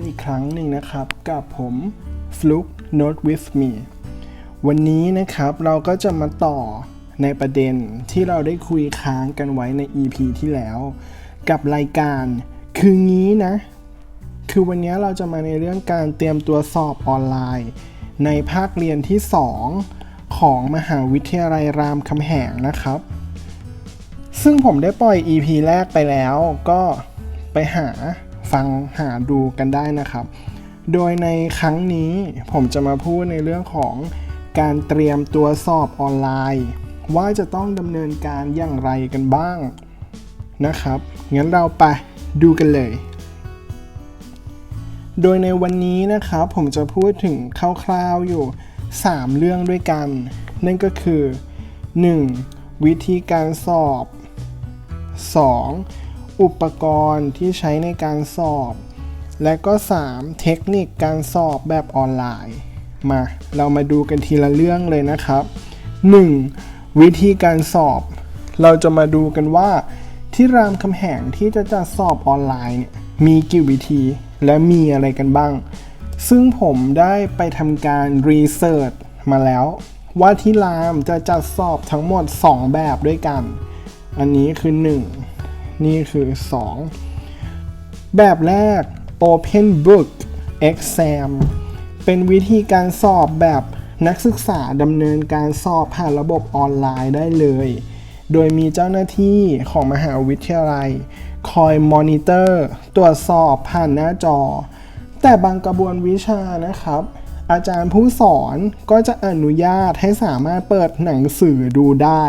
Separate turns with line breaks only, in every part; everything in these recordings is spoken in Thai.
กันอีกครั้งหนึ่งนะครับ กับผม Fluke Note with me วันนี้นะครับเราก็จะมาต่อในประเด็นที่เราได้คุยค้างกันไว้ใน EP ที่แล้ว กับรายการคืองี้นะ คือวันนี้เราจะมาในเรื่องการเตรียมตัวสอบออนไลน์ ในภาคเรียนที่ 2 ของมหาวิทยาลัยรามคำแหงนะครับ ซึ่งผมได้ปล่อย EP แรกไปแล้วก็ไปหา ฟังหาดูกันได้นะครับ โดยในครั้งนี้ผมจะมาพูดในเรื่องของการเตรียมตัวสอบออนไลน์ ว่าจะต้องดำเนินการอย่างไรกันบ้างนะครับ งั้นเราไปดูกันเลย โดยในวันนี้นะครับผมจะพูดถึงคร่าวๆอยู่ 3 เรื่องด้วยกัน นั่นก็คือ 1. วิธีการสอบ 2. อุปกรณ์ที่ใช้ในการสอบ และก็ 3. เทคนิคการสอบแบบออนไลน์ มาเรามาดูกันทีละเรื่องเลยนะครับ 1. วิธีการสอบ เราจะมาดูกันว่า ที่รามคำแหงที่จะจัดสอบออนไลน์เนี่ยมีกี่วิธีและมีอะไรกันบ้าง ซึ่งผมได้ไปทำการรีเสิร์ชมาแล้ว ว่าที่รามจะจัดสอบทั้งหมด 2 แบบด้วยกัน อันนี้คือ 1 นี่คือ 2 แบบแรก Open Book Exam เป็นวิธีการสอบแบบนักศึกษาดำเนินการสอบผ่านระบบออนไลน์ได้เลย โดยมีเจ้าหน้าที่ของมหาวิทยาลัย คอยมอนิเตอร์ ตรวจสอบผ่านหน้าจอ แต่บางกระบวนวิชานะครับ อาจารย์ผู้สอนก็จะอนุญาตให้สามารถเปิดหนังสือดูได้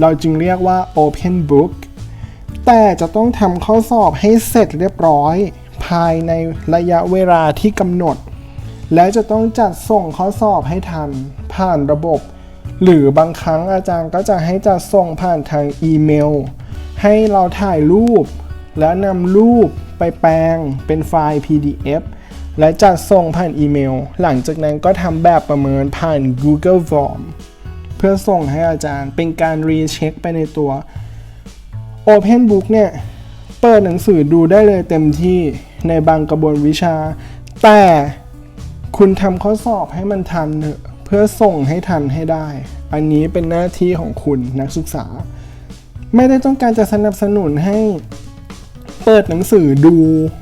เราจึงเรียกว่า Open Book แต่จะต้องทำข้อสอบให้เสร็จเรียบร้อย ภายในระยะเวลาที่กำหนด และจะต้องจัดส่งข้อสอบให้ทัน ผ่านระบบ หรือบางครั้งอาจารย์ก็จะให้จัดส่งผ่านทางอีเมล ให้เราถ่ายรูป และนำรูปไปแปลงเป็นไฟล์ PDF และจัดส่งผ่านอีเมล หลังจากนั้นก็ทำแบบประเมินผ่าน Google Form เพื่อส่งให้อาจารย์เป็นการรีเช็คไปในตัว Open Book เนี่ยเปิดหนังสือดูได้เลยเต็มที่ในบางกระบวนวิชา แต่คุณทำข้อสอบให้มันทันเถอะเพื่อส่งให้ทันให้ได้ อันนี้เป็นหน้าที่ของคุณนักศึกษา ไม่ได้ต้องการจะสนับสนุนให้เปิดหนังสือดู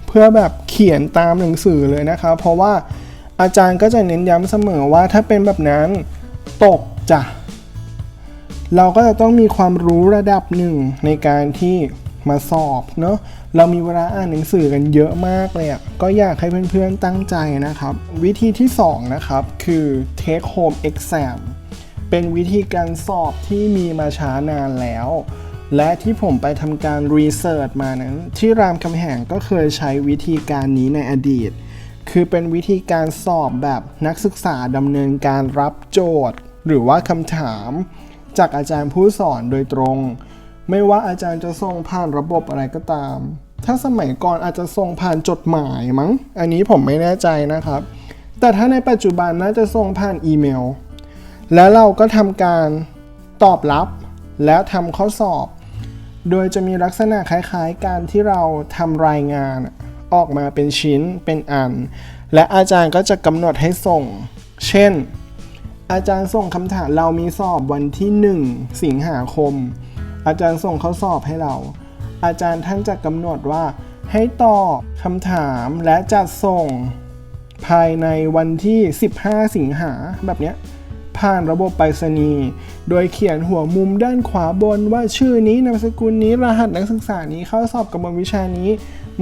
เพื่อแบบเขียนตามหนังสือเลยนะคะ เพราะว่าอาจารย์ก็จะเน้นย้ำเสมอว่าถ้าเป็นแบบนั้นตกจ้ะ เราก็จะต้องมีความรู้ระดับหนึ่งในการที่มาสอบเนาะเรามีเวลาอ่านหนังสือกันเยอะมากเลยอะ่ะก็อยากให้เพื่อนๆตั้งใจนะครับ วิธีที่ 2 นะครับ คือ take home exam เป็นวิธีการสอบที่มีมาช้านานแล้ว และที่ผมไปทำการรีเสิร์ชมานั้น ที่รามคำแหงก็เคยใช้วิธีการนี้ในอดีต คือเป็นวิธีการสอบแบบนักศึกษาดำเนินการรับโจทย์ หรือว่าคำถาม จากอาจารย์ผู้สอนโดยตรง ไม่ว่าอาจารย์จะส่งผ่านระบบอะไรก็ตาม ถ้าสมัยก่อนอาจจะส่งผ่านจดหมายมั้ง อันนี้ผมไม่แน่ใจนะครับ แต่ถ้าในปัจจุบันน่าจะส่งผ่านอีเมล แล้วเราก็ทำการตอบรับ และทำข้อสอบ โดยจะมีลักษณะคล้ายๆ การที่เราทำรายงานออกมาเป็นชิ้นเป็นอัน และอาจารย์ก็จะกำหนดให้ส่ง เช่น อาจารย์ส่งคำถามเรามีสอบวันที่ 1 สิงหาคม อาจารย์ส่งเข้อสอบให้เรา อาจารย์ท่านจะกำหนดว่า ให้ตอบคำถามและจัดส่ง ภายในวันที่ 15 สิงหาแบบเนี้ยผ่านระบบไปรษณีย์ โดยเขียนหัวมุมด้านขวาบนว่าชื่อนี้นามสกุลนี้รหัสนักศึกษานี้เข้าสอบกระบวนวิชานี้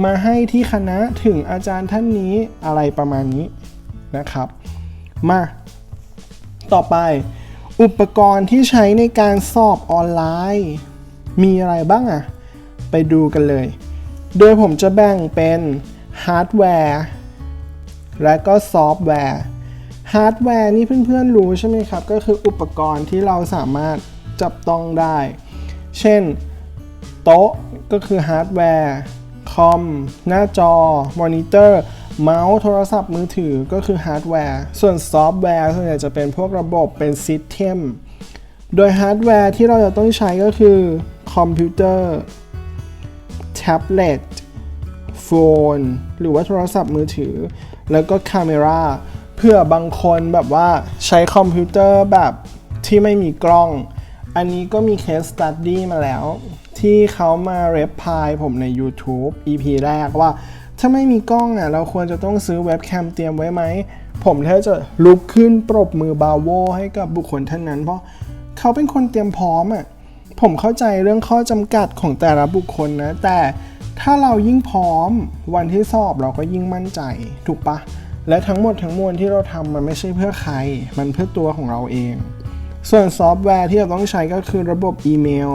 มาให้ที่คณะถึงอาจารย์ท่านนี้อะไรประมาณนี้นะครับ มา ต่อไป อุปกรณ์ที่ใช้ในการสอบออนไลน์ มีอะไรบ้างอะไปดูกันเลย โดยผมจะแบ่งเป็นฮาร์ดแวร์และก็ซอฟต์แวร์ฮาร์ดแวร์นี่เพื่อนๆรู้ใช่ไหมครับ ก็คืออุปกรณ์ที่เราสามารถจับต้องได้ เช่น โต๊ะก็คือฮาร์ดแวร์คอมหน้าจอ มอนิเตอร์ เมาส์โทรศัพท์มือถือก็คือฮาร์ดแวร์ ส่วนซอฟต์แวร์ส่วนใหญ่จะเป็นพวกระบบเป็นซิสเต็มโดยฮาร์ดแวร์ที่เราจะต้องใช้ก็คือคอมพิวเตอร์แท็บเล็ตโฟน หรือว่าโทรศัพท์มือถือ แล้วก็คาเมราเพื่อบางคนแบบว่าใช้คอมพิวเตอร์แบบที่ไม่มีกล้อง อันนี้ก็มีเคสสตัดดี้มาแล้ว ที่เขามาเรปพายผมใน YouTube EP แรกว่า ถ้าไม่มีกล้องอะเราควรจะต้องซื้อเว็บแคมเตรียมไว้ไหม ผมแทบจะลุกขึ้นปรบมือบาโวให้กับบุคคลท่านนั้น เพราะเขาเป็นคนเตรียมพร้อมอะผมเข้าใจเรื่องข้อจำกัดของแต่ละบุคคลนะ แต่ถ้าเรายิ่งพร้อมวันที่สอบเราก็ยิ่งมั่นใจ ถูกปะและทั้งหมดทั้งมวลที่เราทำมันไม่ใช่เพื่อใคร มันเพื่อตัวของเราเอง ส่วนซอฟต์แวร์ที่เราต้องใช้ก็คือระบบอีเมล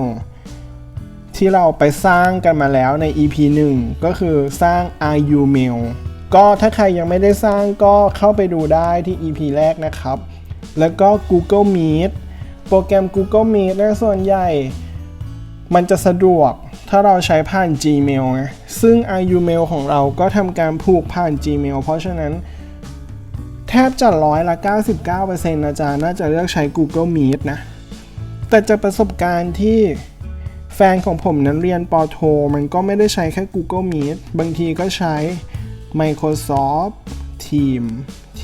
ที่เราไปสร้างกันมาแล้วใน EP 1 ก็คือสร้าง RU Mail ก็ถ้าใครยังไม่ได้สร้างก็เข้าไปดูได้ที่ EP แรกนะครับ แล้วก็ Google Meet โปรแกรม Google Meet นะส่วนใหญ่ มันจะสะดวกถ้าเราใช้ผ่าน Gmail ไงซึ่ง RU Mail ของเราก็ทำการผูกผ่าน Gmail เพราะฉะนั้นแทบจะร้อยละ 99%อาจารย์น่าจะเลือกใช้ Google Meet นะ แต่จากประสบการณ์ที่ ฟนของผมนั้นเรียนปอโท มันก็ไม่ได้ใช้แค่ Google Meet บางทีก็ใช้ Microsoft Team T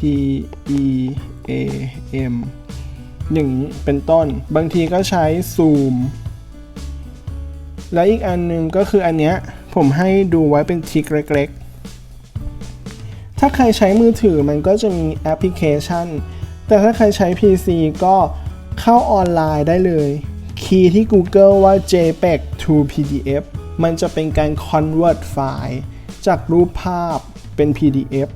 E A M อย่างนี้เป็นต้น บางทีก็ใช้ Zoom และอีกอันหนึงก็คืออันเนี้ยผมให้ดูไว้เป็นทริคเล็กๆ ถ้าใครใช้มือถือมันก็จะมีแอปพลิเคชัน แต่ถ้าใครใช้ PC ก็เข้าออนไลน์ได้เลย คีย์ที่ Google ว่า JPEG to PDF มันจะเป็นการ convert ไฟล์จากรูปภาพเป็น PDF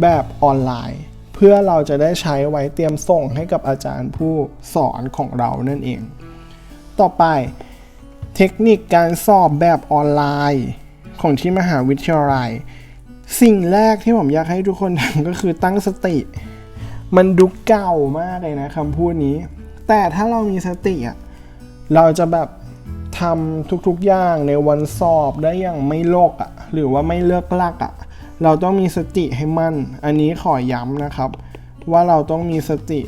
แบบออนไลน์ เพื่อเราจะได้ใช้ไว้เตรียมส่งให้กับอาจารย์ผู้สอนของเรานั่นเอง ต่อไปเทคนิคการสอบแบบออนไลน์ ของที่มหาวิทยาลัย สิ่งแรกที่ผมอยากให้ทุกคนทำก็คือตั้งสติ มันดูเก่ามากเลยนะคำพูดนี้ แต่ถ้าเรามีสติอะเราจะแบบทำทุกๆอย่างในวันสอบได้อย่างไม่โลกอะหรือว่าไม่เลิกลักอะเราต้องมีสติให้มั่น อันนี้ขอย้ำนะครับ ว่าเราต้องมีสติ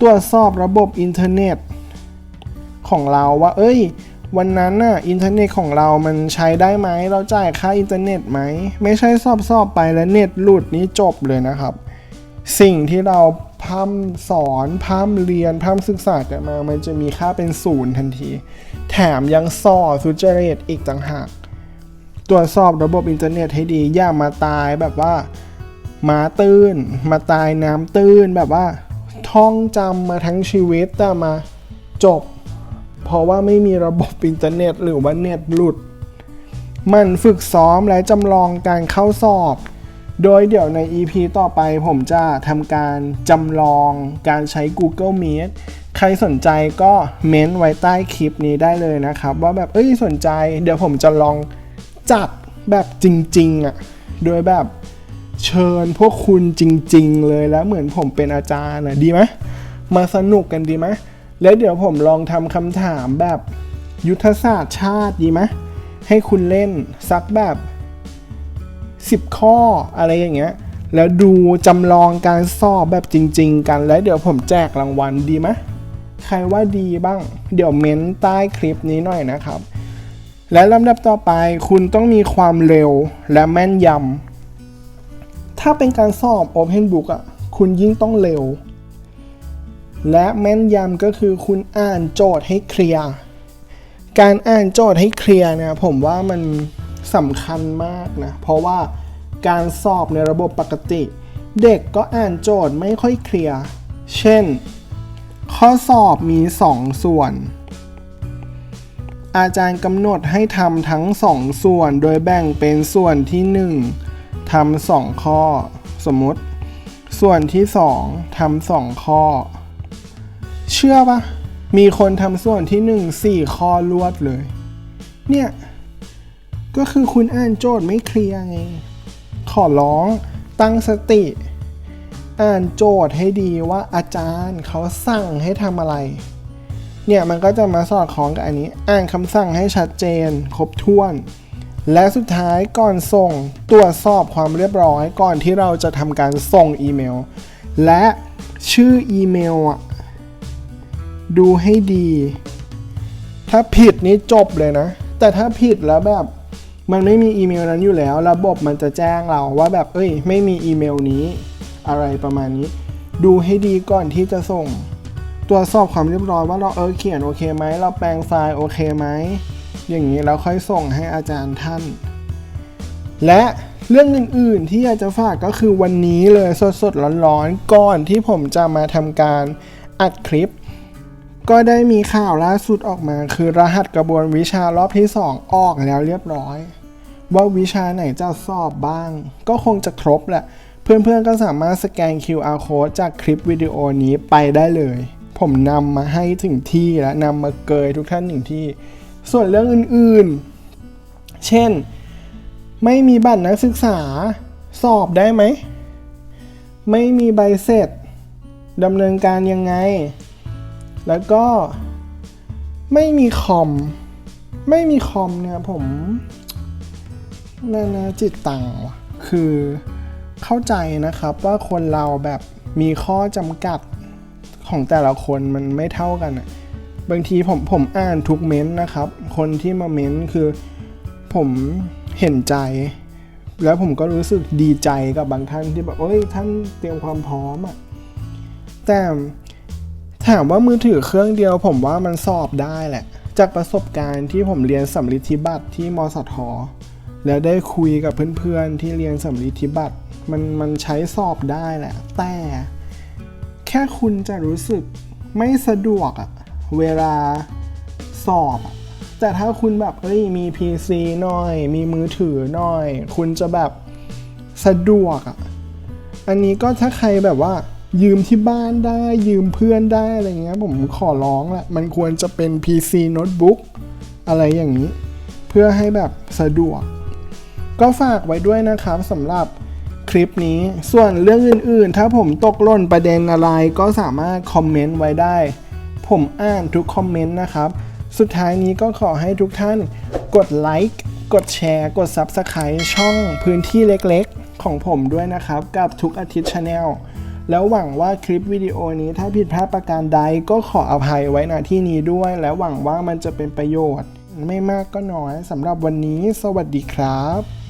ตรวจสอบระบบอินเทอร์เน็ต ของเราว่า เอ้ย วันนั้นน่ะอินเทอร์เน็ตของเรามันใช้ได้ไหม เราจ่ายค่าอินเทอร์เน็ตไหม ไม่ใช่สอบสอบไปแล้วเน็ตหลุดนี้จบเลยนะครับ สิ่งที่เรา พร่ำสอนพร่ำเรียนพร่ำศึกษากันมา มันจะมีค่าเป็นศูนย์ทันที แถมยังส่อสุจริตอีกต่างหาก ตรวจสอบระบบอินเทอร์เน็ตให้ดี อย่ามาตายแบบว่ามาตื้น มาตายน้ำตื้นแบบว่า ท่องจำมาทั้งชีวิตแต่มาจบ เพราะว่าไม่มีระบบอินเทอร์เน็ต หรือว่าเน็ตหลุด มันฝึกซ้อมและจำลองการเข้าสอบ โดยเดี๋ยวใน EP ต่อไปผมจะทำการจำลองการใช้ Google Meet ใครสนใจก็เม้นไว้ใต้คลิปนี้ได้เลยนะครับ ว่าแบบเอ้ยสนใจ เดี๋ยวผมจะลองจัดแบบจริงๆอะ่ะโดยแบบเชิญพวกคุณจริง ๆ เลยแล้วเหมือนผมเป็นอาจารย์นะดีไหมมาสนุกกันดีไหมแล้วเดี๋ยวผมลองทำคำถามแบบยุทธศาสตร์ชาติดีไหมให้คุณเล่นสักแบบ 10 ข้ออะไรอย่างเงี้ย แล้วดูจำลองการสอบแบบจริง ๆ กันแล้วเดี๋ยวผมแจกรางวัลดีไหมใครว่าดีบ้าง เดี๋ยวเม้นใต้คลิปนี้หน่อยนะครับ และลำดับต่อไปคุณต้องมีความเร็วและแม่นยำ ถ้าเป็นการสอบ Open Book อะ คุณยิ่งต้องเร็ว และแม่นยำก็คือคุณอ่านโจทย์ให้เคลียร์ การอ่านโจทย์ให้เคลียร์เนี่ยผมว่ามัน สำคัญมากนะ เพราะว่าการสอบในระบบปกติ เด็กก็อ่านโจทย์ไม่ค่อยเคลียร์ เช่น ข้อสอบมี 2 ส่วน อาจารย์กำหนดให้ทำทั้ง 2 ส่วน โดยแบ่งเป็นส่วนที่ 1ทำสองข้อ สมมติ ส่วนที่ 2ทำสองข้อ เชื่อปะมีคนทำส่วนที่ 1 4 ข้อรวดเลย เนี่ย ก็คือคุณอ่านโจทย์ไม่เคลียร์ไง ขอร้องตั้งสติ อ่านโจทย์ให้ดีว่าอาจารย์เขาสั่งให้ทำอะไร เนี่ยมันก็จะมาสอดคล้องกับอันนี้ อ่านคำสั่งให้ชัดเจน ครบถ้วน และสุดท้ายก่อนส่งตรวจสอบความเรียบร้อยก่อนที่เราจะทำการส่งอีเมล และชื่ออีเมลอะดูให้ดี ถ้าผิดนี่จบเลยนะ แต่ถ้าผิดแล้วแบบ มันไม่มีอีเมลนั้นอยู่แล้ว ระบบมันจะแจ้งเราว่าแบบเอ้ย ไม่มีอีเมลนี้ อะไรประมาณนี้ ดูให้ดีก่อนที่จะส่ง ตรวจสอบความเรียบร้อยว่าเราเออเขียนโอเคไหมเราแปลงไฟล์โอเคไหมอย่างนี้แล้วค่อยส่งให้อาจารย์ท่าน และเรื่องอื่น ๆ ที่อยากจะฝากก็คือวันนี้เลยสด ๆ ร้อนๆก่อนที่ผมจะมาทำการอัดคลิป ก็ได้มีข่าวล่าสุดออกมา คือรหัสกระบวนวิชารอบที่ 2 ออกแล้วเรียบร้อย ว่าวิชาไหนจะสอบบ้าง ก็คงจะครบแหละ เพื่อนๆก็สามารถสแกน QR code จากคลิปวิดีโอนี้ไปได้เลย ผมนำมาให้ถึงที่และนำมาเกยทุกท่านถึงที่ ส่วนเรื่องอื่นๆ เช่น ไม่มีบัตรนักศึกษาสอบได้ไหม ไม่มีใบเสร็จดำเนินการยังไง แล้วก็ไม่มีคอม ไม่มีคอมเนี่ยผม นานาจิตตังว่ะคือเข้าใจนะครับว่าคนเราแบบมีข้อจำกัดของแต่ละคนมันไม่เท่ากันอะบางทีผมผมอ่านทุกเม้นต์นะครับ คนที่มาเม้นต์คือผมเห็นใจ แล้วผมก็รู้สึกดีใจกับบางท่านที่แบบเอ้ยท่านเตรียมความพร้อมอะแต่ถามว่ามือถือเครื่องเดียว ผมว่ามันสอบได้แหละ จากประสบการณ์ที่ผมเรียนสำลิดทิบัตรที่มสท แล้วได้คุยกับเพื่อนๆที่เรียนสำลิดทิบัตรมันมันใช้สอบได้แหละ แต่แค่คุณจะรู้สึกไม่สะดวกอะเวลาสอบแต่ถ้าคุณแบบเอ้ยมี PC หน่อย มีมือถือหน่อย คุณจะแบบสะดวกอะอันนี้ก็ถ้าใครแบบว่า ยืมที่บ้านได้ยืมเพื่อนได้อะไรเงี้ยผมขอร้องแหละมันควรจะเป็น PC โน้ตบุ๊กอะไรอย่างนี้ เพื่อให้แบบสะดวก ก็ฝากไว้ด้วยนะครับสำหรับคลิปนี้ ส่วนเรื่องอื่นๆ ถ้าผมตกหล่นประเด็นอะไรก็สามารถคอมเมนต์ไว้ได้ ผมอ่านทุกคอมเมนต์นะครับ สุดท้ายนี้ก็ขอให้ทุกท่านกดไลค์ กดแชร์ กด Subscribe ช่องพื้นที่เล็กๆ ของผมด้วยนะครับ กับทุกอาทิตย์ชาแนลแล้วหวังว่าคลิปวิดีโอนี้ถ้าผิดพลาดประการใดก็ขออภัยไว้ณที่นี้ด้วย และหวังว่ามันจะเป็นประโยชน์ ไม่มากก็น้อยสำหรับวันนี้ สวัสดีครับ